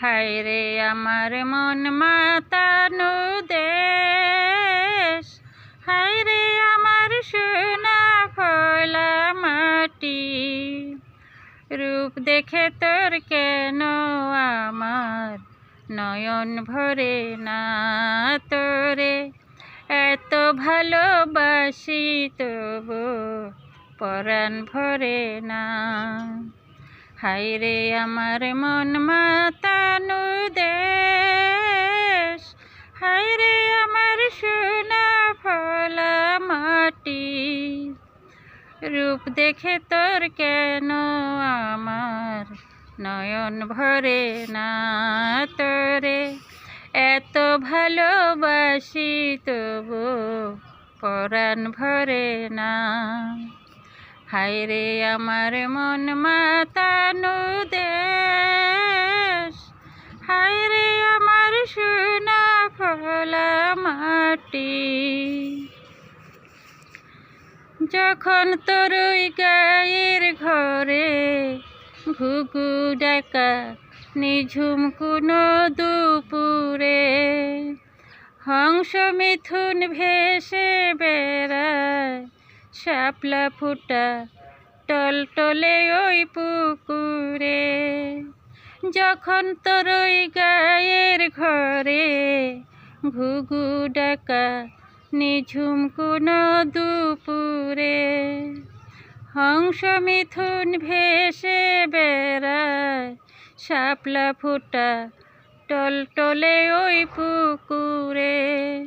হায় রে আমার মন মাতানো দেশ হায় রে আমার সোনা ফলা মাটি। রূপ দেখে তোর কেন আমার নয়ন ভরে না তোরে? এত ভালোবাসি তবু পরাণ ভরে না। হায় রে আমার মন মাতানু দেশ। হায় রে আমার সোনা ফলা মাটি। রূপ দেখে তোর কেন আমার নয়ন ভরে না তোরে? এত ভালোবাসি তবু পরাণ ভরে না। হায় রে আমার মন মাতানু দেশ। রে আমার সোনা ফলা মাটি। যখন তোর ওই গায়ের ঘরে ঘুঘু ডাকা নিঝুম কোনো দুপুরে, হংস মিথুন ভেসে বেড়ায়, শাপলা ফুটা টলটলে ওই পুকুরে। যখন তোর গায়ের ঘরে ঘুঘু ডাকা নিঝুম কোনো দুপুরে, হংস মিথুন ভেসে বেড়ায়, শাপলা ফুটা টলটলে ওই পুকুরে।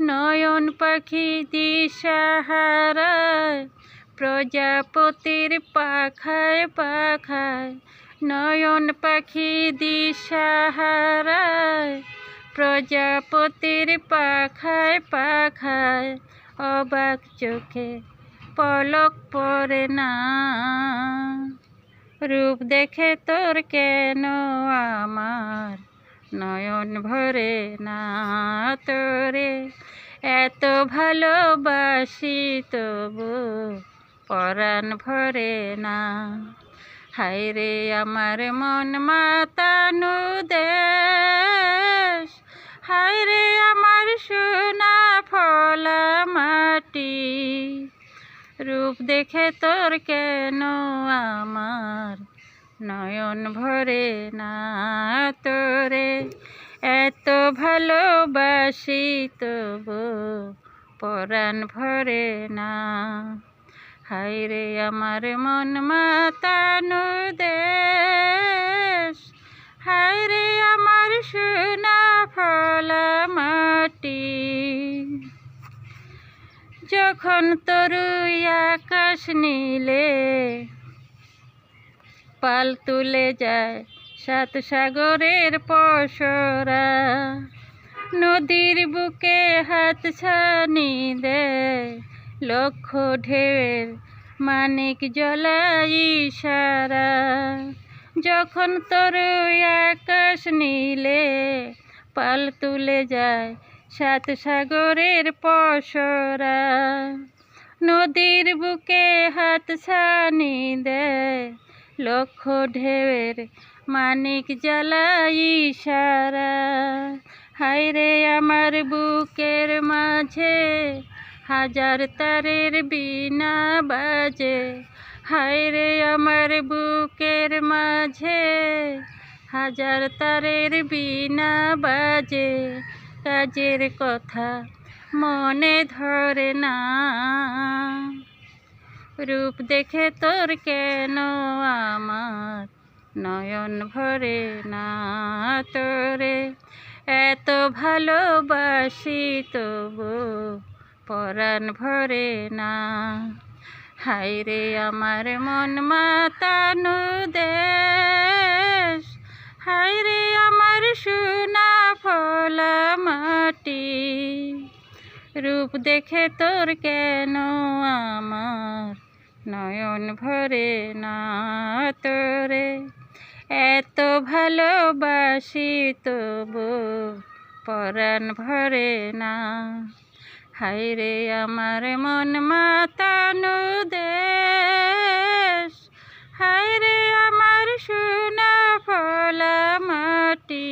নয়ন পাখি দিশাহারায় প্রজাপতির পাখায় পাখায় নয়ন পাখি দিশাহারায়, প্রজাপতির পাখায় পাখায়, অবাক চোখে পলক পরে না। রূপ দেখে তোর কেন আমার নয়ন ভরে না তোরে? এত ভালোবাসি তবু পরাণ ভরে না। হায় রে আমার মন মাতানু দেশ হায় রে আমার সোনা ফলা মাটি। রূপ দেখে তোর কেন আমার নয়ন ভরে না তোরে? এত ভালোবাসি তবু পরাণ ভরে না। হায় রে আমার মন মাতানু দেশ হায় রে আমার সোনা ফলা মাটি। যখন তরুই আকাশ নীলে পাল তুলে যায় সাত সাগরের পশরা, নদীর বুকে হাত ছানি দেয়। লক্ষ ঢেউয়ের মানিক জলাই সারা। যখন তোর আকাশ নীলে পাল তুলে যায় সাত সাগরের পশরা। নদীর বুকে হাত ছানি দেয় লক্ষ ঢেউয়ের মানিক জ্বালাই সারা। হায় রে আমার বুকের মাঝে হাজার তারের বিনা বাজে। হায় রে আমার বুকের মাঝে। হাজার তারের বিনা বাজে। কাজের কথা মনে ধরে না। রূপ দেখে তোর কেন আমার নয়ন ভরে না তোরে? এত ভালোবাসি তবু পরাণ ভরে না। হায় রে আমার মন মাতানু দেশ। হায় রে আমার সোনা ফলা মাটি। রূপ দেখে তোর কেন আমার নয়ন ভরে না তোরে? এত ভালোবাসি তবু পরাণ ভরে না। হায় রে আমার মন মাতানু দেশ হায় রে আমার সোনা ফলা মাটি।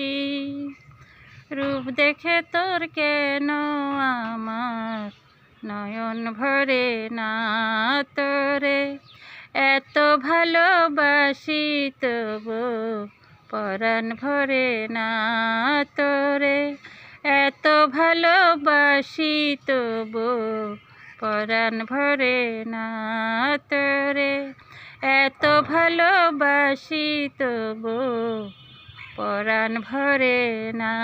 রূপ দেখে তোর কেন আমার নয়ন ভরে না তোরে? এত ভালোবাসি তবু পরাণ ভরে না তোরে। এত ভালোবাসি তবু পরাণ ভরে না তরে। এত ভালোবাসি তবু পরাণ ভরে না।